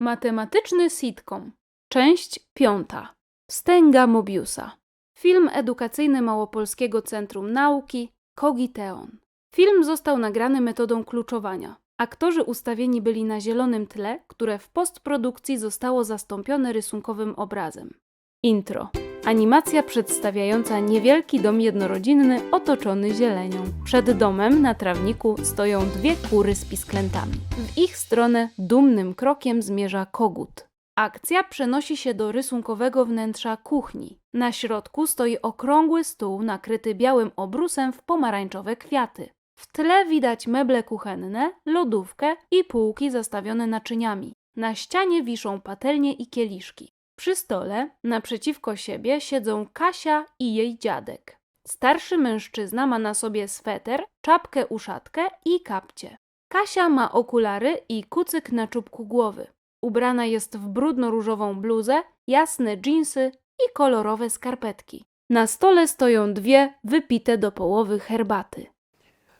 Matematyczny sitcom. Część piąta. Wstęga Mobiusa. Film edukacyjny Małopolskiego Centrum Nauki Kogiteon. Film został nagrany metodą kluczowania. Aktorzy ustawieni byli na zielonym tle, które w postprodukcji zostało zastąpione rysunkowym obrazem. Intro. Animacja przedstawiająca niewielki dom jednorodzinny otoczony zielenią. Przed domem na trawniku stoją dwie kury z pisklętami. W ich stronę dumnym krokiem zmierza kogut. Akcja przenosi się do rysunkowego wnętrza kuchni. Na środku stoi okrągły stół nakryty białym obrusem w pomarańczowe kwiaty. W tle widać meble kuchenne, lodówkę i półki zastawione naczyniami. Na ścianie wiszą patelnie i kieliszki. Przy stole, naprzeciwko siebie, siedzą Kasia i jej dziadek. Starszy mężczyzna ma na sobie sweter, czapkę uszatkę i kapcie. Kasia ma okulary i kucyk na czubku głowy. Ubrana jest w brudno-różową bluzę, jasne dżinsy i kolorowe skarpetki. Na stole stoją dwie wypite do połowy herbaty.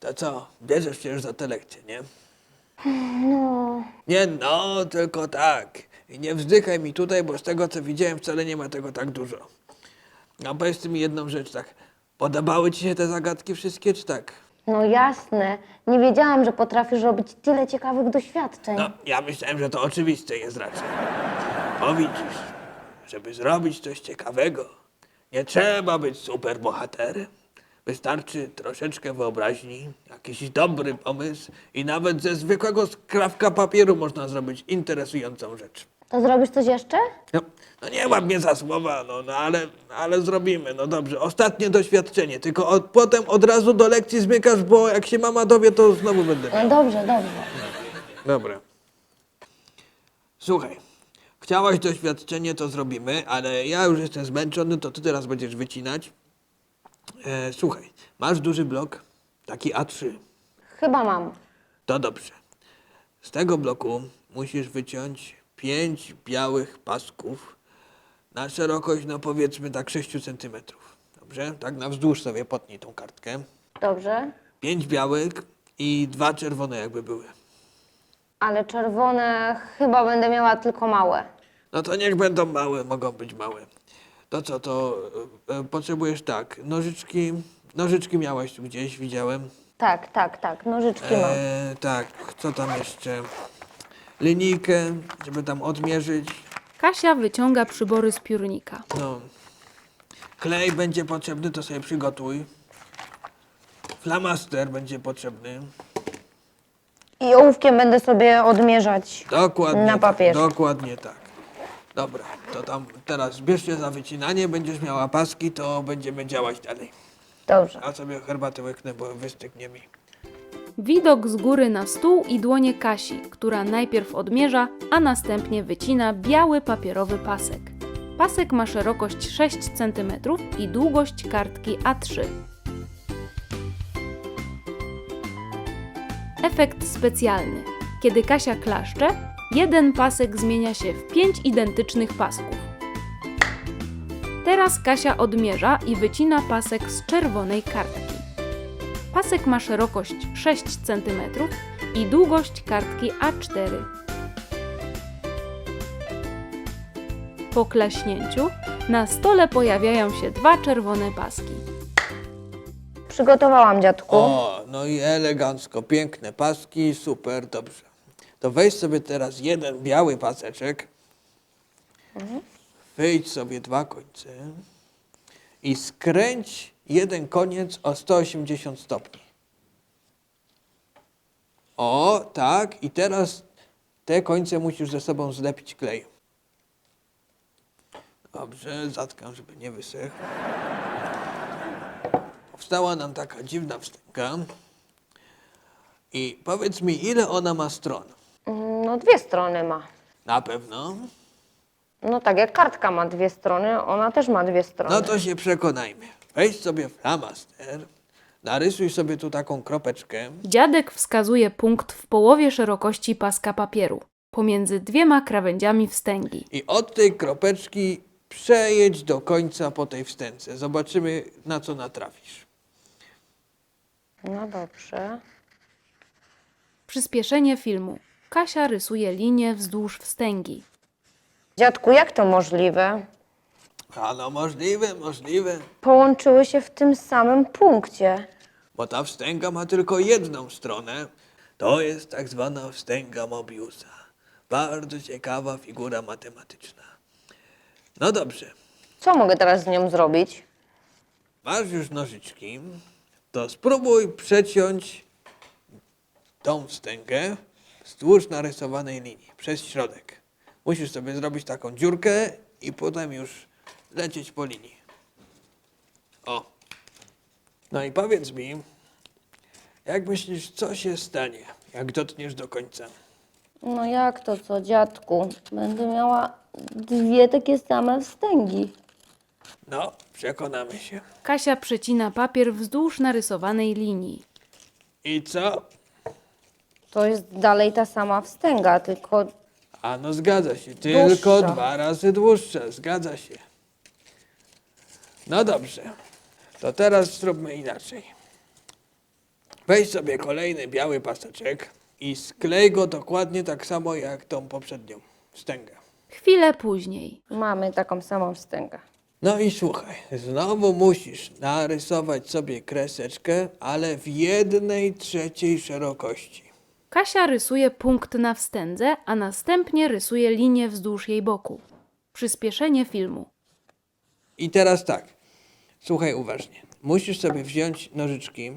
To co, bierzesz się już za te lekcje, nie? No, Nie no, tylko tak. I nie wzdychaj mi tutaj, bo z tego co widziałem wcale nie ma tego tak dużo. A powiedz mi jedną rzecz, tak. Podobały ci się te zagadki wszystkie, czy tak? no jasne. Nie wiedziałam, że potrafisz robić tyle ciekawych doświadczeń. No, ja myślałem, że to oczywiste jest raczej. Bo widzisz, żeby zrobić coś ciekawego, nie trzeba być super bohaterem. Wystarczy troszeczkę wyobraźni, jakiś dobry pomysł i nawet ze zwykłego skrawka papieru można zrobić interesującą rzecz. To zrobisz coś jeszcze? No, no nie łap mnie za słowa, no, no ale, ale zrobimy, no dobrze. Ostatnie doświadczenie, tylko od, potem od razu do lekcji zmykasz, bo jak się mama dowie, to znowu będę miał. No dobrze, dobrze. Dobra. Słuchaj, chciałaś doświadczenie, to zrobimy, ale ja już jestem zmęczony, to ty teraz będziesz wycinać. E, słuchaj, masz duży blok, taki A3. Chyba mam. To dobrze. Z tego bloku musisz wyciąć pięć białych pasków na szerokość, no powiedzmy tak 6 centymetrów. Dobrze? Tak na wzdłuż sobie potnij tą kartkę. Dobrze. Pięć białych i dwa czerwone jakby były. Ale czerwone chyba będę miała tylko małe. No to niech będą małe, mogą być małe. To co, to e, e, potrzebujesz tak, nożyczki, nożyczki miałaś tu gdzieś, widziałem. Tak, tak, tak. Nożyczki mam. E, tak, co tam jeszcze? Linijkę, żeby tam odmierzyć. Kasia wyciąga przybory z piórnika. No. Klej będzie potrzebny, to sobie przygotuj. Flamaster będzie potrzebny. I ołówkiem będę sobie odmierzać. Dokładnie. Na tak, papierze. Dokładnie tak. Dobra, to tam teraz bierz się za wycinanie, będziesz miała paski, to będziemy działać dalej. Dobrze. A sobie herbatę łyknę, bo wystygnie mi. Widok z góry na stół i dłonie Kasi, która najpierw odmierza, a następnie wycina biały papierowy pasek. Pasek ma szerokość 6 cm i długość kartki A3. Efekt specjalny. Kiedy Kasia klaszcze, jeden pasek zmienia się w pięć identycznych pasków. Teraz Kasia odmierza i wycina pasek z czerwonej kartki. Pasek ma szerokość 6 cm i długość kartki A4. Po klaśnięciu na stole pojawiają się dwa czerwone paski. Przygotowałam, dziadku. O, no i elegancko, piękne paski, super, dobrze. To weź sobie teraz jeden biały paseczek, wyjdź sobie dwa końce i skręć jeden koniec o 180 stopni. O, tak, i teraz te końce musisz ze sobą zlepić klejem. Dobrze, zatkam, żeby nie wysechł. Powstała nam taka dziwna wstęga. I powiedz mi, ile ona ma stron? No dwie strony ma. Na pewno. No tak, jak kartka ma dwie strony, ona też ma dwie strony. No to się przekonajmy. Weź sobie flamaster, narysuj sobie tu taką kropeczkę. Dziadek wskazuje punkt w połowie szerokości paska papieru, pomiędzy dwiema krawędziami wstęgi. I od tej kropeczki przejedź do końca po tej wstęce. Zobaczymy, na co natrafisz. No dobrze. Przyspieszenie filmu. Kasia rysuje linię wzdłuż wstęgi. Dziadku, jak to możliwe? A no możliwe, możliwe. Połączyły się w tym samym punkcie. Bo ta wstęga ma tylko jedną stronę. To jest tak zwana wstęga Mobiusa. Bardzo ciekawa figura matematyczna. No dobrze, Co mogę teraz z nią zrobić? masz już nożyczki, to spróbuj przeciąć tą wstęgę wzdłuż narysowanej linii, przez środek. Musisz sobie zrobić taką dziurkę i potem już lecieć po linii. O. No i powiedz mi, jak myślisz, co się stanie, jak dotkniesz do końca? No jak to co, dziadku? Będę miała dwie takie same wstęgi. No, przekonamy się. Kasia przecina papier wzdłuż narysowanej linii. I co? To jest dalej ta sama wstęga, tylko A no zgadza się, tylko Dłuższa. dwa razy dłuższa, zgadza się. No dobrze, to teraz zróbmy inaczej. Weź sobie kolejny biały paseczek i sklej go dokładnie tak samo jak tą poprzednią wstęgę. Chwilę później. mamy taką samą wstęgę. No i słuchaj, znowu musisz narysować sobie kreseczkę, ale w jednej trzeciej szerokości. Kasia rysuje punkt na wstędze, a następnie rysuje linię wzdłuż jej boku. Przyspieszenie filmu. I teraz tak, słuchaj uważnie. Musisz sobie wziąć nożyczki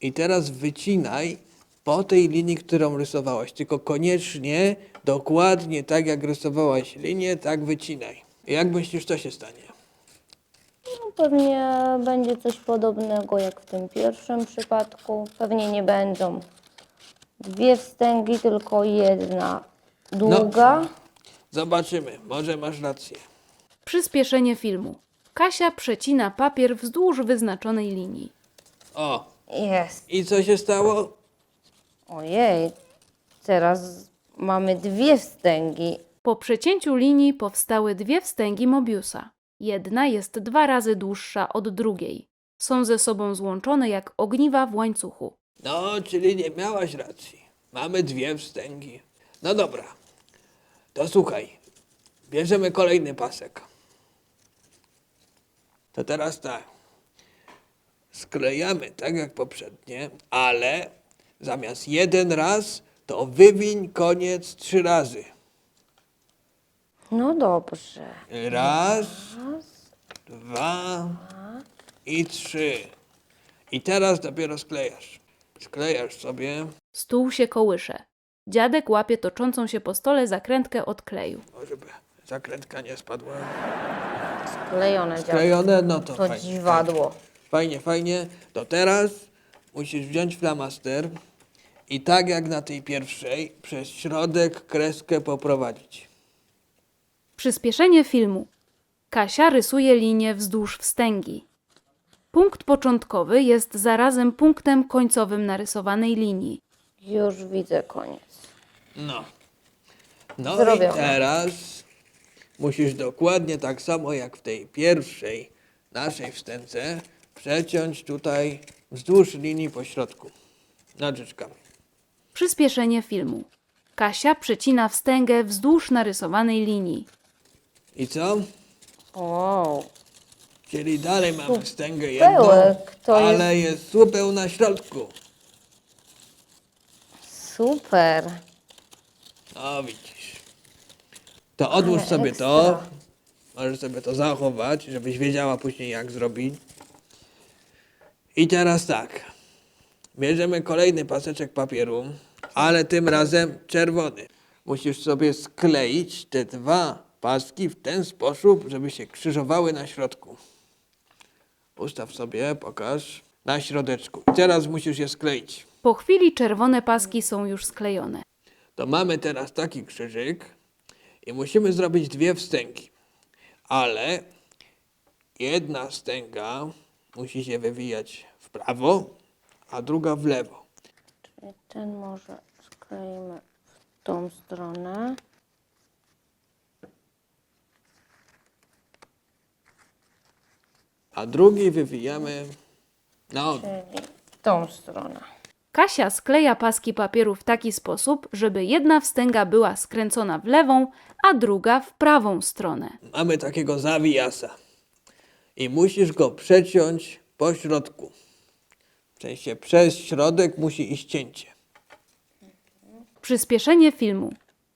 i teraz wycinaj po tej linii, którą rysowałaś. Tylko koniecznie, dokładnie tak jak rysowałaś linię, tak wycinaj. I jak myślisz, co się stanie? No, pewnie będzie coś podobnego jak w tym pierwszym przypadku. Pewnie nie będą dwie wstęgi, tylko jedna długa. Zobaczymy, może masz rację. Przyspieszenie filmu. Kasia przecina papier wzdłuż wyznaczonej linii. O, Jest. i co się stało? Ojej, teraz mamy dwie wstęgi. Po przecięciu linii powstały dwie wstęgi Mobiusa. Jedna jest dwa razy dłuższa od drugiej. Są ze sobą złączone jak ogniwa w łańcuchu. No, czyli nie miałaś racji. Mamy dwie wstęgi. No dobra, to słuchaj. Bierzemy kolejny pasek. To teraz tak. Sklejamy tak jak poprzednie, ale zamiast jeden raz, to wywiń koniec trzy razy. No dobrze. Raz, dwa i trzy. I teraz dopiero sklejasz. Sklejasz sobie. Stół się kołysze. Dziadek łapie toczącą się po stole zakrętkę od kleju. O, żeby zakrętka nie spadła. Sklejone dziadku. Klejone, no to, To fajnie. dziwadło. Fajnie, fajnie. To teraz musisz wziąć flamaster i tak jak na tej pierwszej, przez środek kreskę poprowadzić. Przyspieszenie filmu. Kasia rysuje linię wzdłuż wstęgi. Punkt początkowy jest zarazem punktem końcowym narysowanej linii. Już widzę koniec. No. No Zrobione. i teraz musisz dokładnie tak samo jak w tej pierwszej naszej wstęce przeciąć tutaj wzdłuż linii po środku. Nożyczkami. Przyspieszenie filmu. Kasia przecina wstęgę wzdłuż narysowanej linii. I co? Wow. Czyli dalej mamy wstęgę jedną, to ale jest supeł na środku. Super. No widzisz. To odłóż Ale sobie ekstra. to. Możesz sobie to zachować, żebyś wiedziała później jak zrobić. I teraz tak. Bierzemy kolejny paseczek papieru, ale tym razem czerwony. Musisz sobie skleić te dwa paski w ten sposób, żeby się krzyżowały na środku. Ustaw sobie, pokaż, na środeczku. I teraz musisz je skleić. Po chwili czerwone paski są już sklejone. to mamy teraz taki krzyżyk i musimy zrobić dwie wstęgi. Ale jedna wstęga musi się wywijać w prawo, a druga w lewo. Czyli ten może skleimy w tą stronę. A drugi wywijamy na odwrót. Czyli w tą stronę. Kasia skleja paski papieru w taki sposób, żeby jedna wstęga była skręcona w lewą, a druga w prawą stronę. Mamy takiego zawijasa i musisz go przeciąć po środku. W sensie przez środek musi iść cięcie. Przyspieszenie filmu.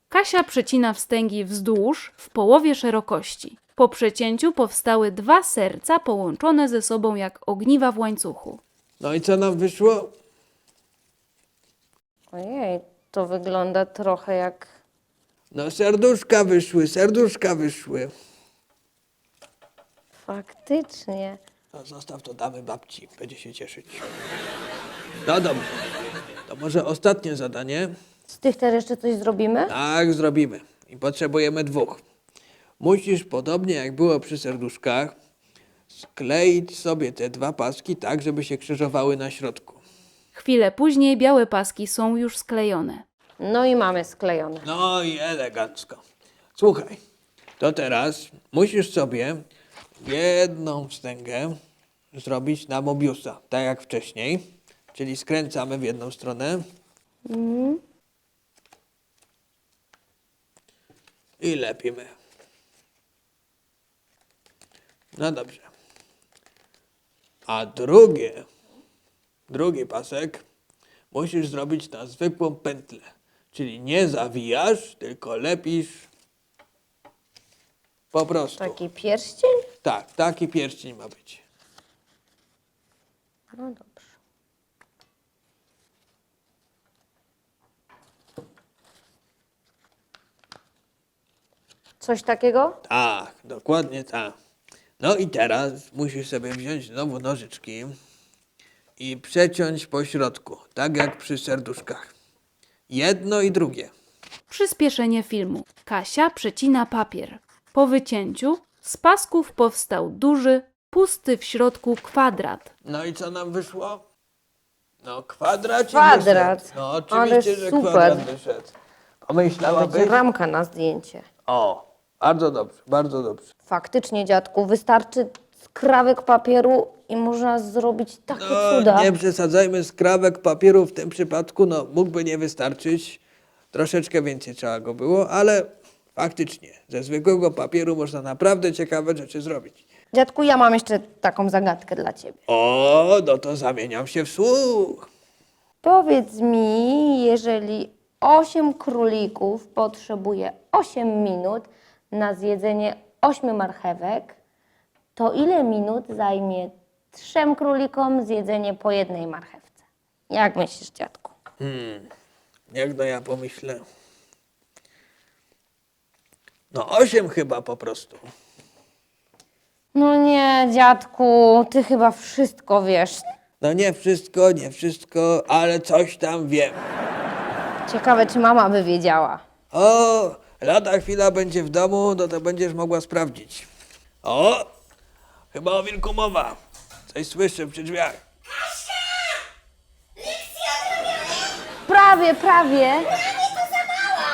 Kasia przecina wstęgi wzdłuż w połowie szerokości. Po przecięciu powstały dwa serca połączone ze sobą jak ogniwa w łańcuchu. No i co nam wyszło? Ojej, to wygląda trochę jak... No serduszka wyszły, serduszka wyszły. Faktycznie. No zostaw to damy babci, będzie się cieszyć. No dobrze, to może ostatnie zadanie. Z tych też jeszcze coś zrobimy? Tak, zrobimy. I potrzebujemy dwóch. Musisz, podobnie jak było przy serduszkach, skleić sobie te dwa paski tak, żeby się krzyżowały na środku. Chwilę później białe paski są już sklejone. No i mamy sklejone. No i elegancko. Słuchaj, to teraz musisz sobie jedną wstęgę zrobić na Mobiusa, tak jak wcześniej. Czyli skręcamy w jedną stronę. I lepimy. No dobrze. A drugie, drugi pasek musisz zrobić na zwykłą pętlę. Czyli nie zawijasz, tylko lepisz po prostu. Taki pierścień? Tak, taki pierścień ma być. No dobrze. Coś takiego? Tak, dokładnie tak. No i teraz musisz sobie wziąć znowu nożyczki i przeciąć po środku, tak jak przy serduszkach. Jedno i drugie. Przyspieszenie filmu. Kasia przecina papier. Po wycięciu z pasków powstał duży, pusty w środku kwadrat. No i co nam wyszło? No kwadrat. Kwadrat. No oczywiście, Ale że super. kwadrat wyszedł. Pomyślałabyś? Będzie ramka na zdjęcie. O, bardzo dobrze, bardzo dobrze. Faktycznie, dziadku, wystarczy skrawek papieru i można zrobić takie No, cuda. nie przesadzajmy skrawek papieru w tym przypadku, no mógłby nie wystarczyć. Troszeczkę więcej trzeba go było, ale faktycznie ze zwykłego papieru można naprawdę ciekawe rzeczy zrobić. Dziadku, ja mam jeszcze taką zagadkę dla ciebie. O, no to zamieniam się w słuch. Powiedz mi, jeżeli 8 królików potrzebuje 8 minut na zjedzenie 8 marchewek, to ile minut zajmie trzem królikom zjedzenie po jednej marchewce? Jak myślisz, dziadku? Jak no ja pomyślę. No osiem chyba po prostu. No nie, dziadku, ty chyba wszystko wiesz. No nie wszystko, nie wszystko, ale coś tam wiem. Ciekawe, czy mama by wiedziała. O, lada chwila będzie w domu, no to będziesz mogła sprawdzić. O, chyba o wilku mowa. Coś słyszę przy drzwiach. Prawie, prawie. Prawie to za mała!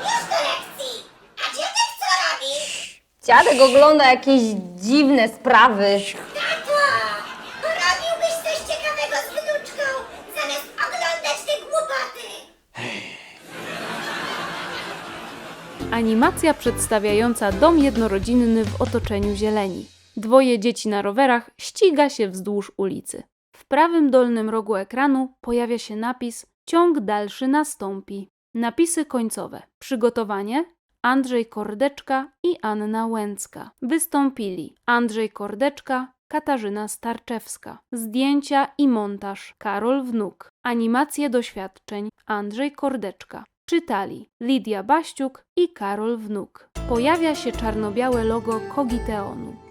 Już do lekcji! A dziadek co robi? Dziadek ogląda jakieś dziwne sprawy. Tato! Robiłbyś coś ciekawego z wnuczką, zamiast oglądać te głupoty! Animacja przedstawiająca dom jednorodzinny w otoczeniu zieleni. Dwoje dzieci na rowerach ściga się wzdłuż ulicy. W prawym dolnym rogu ekranu pojawia się napis Ciąg dalszy nastąpi. Napisy końcowe. Przygotowanie Andrzej Kordeczka i Anna Łęcka. Wystąpili Andrzej Kordeczka, Katarzyna Starczewska. Zdjęcia i montaż Karol Wnuk. Animacje doświadczeń Andrzej Kordeczka. Czytali Lidia Baściuk i Karol Wnuk. Pojawia się czarno-białe logo Kogiteonu.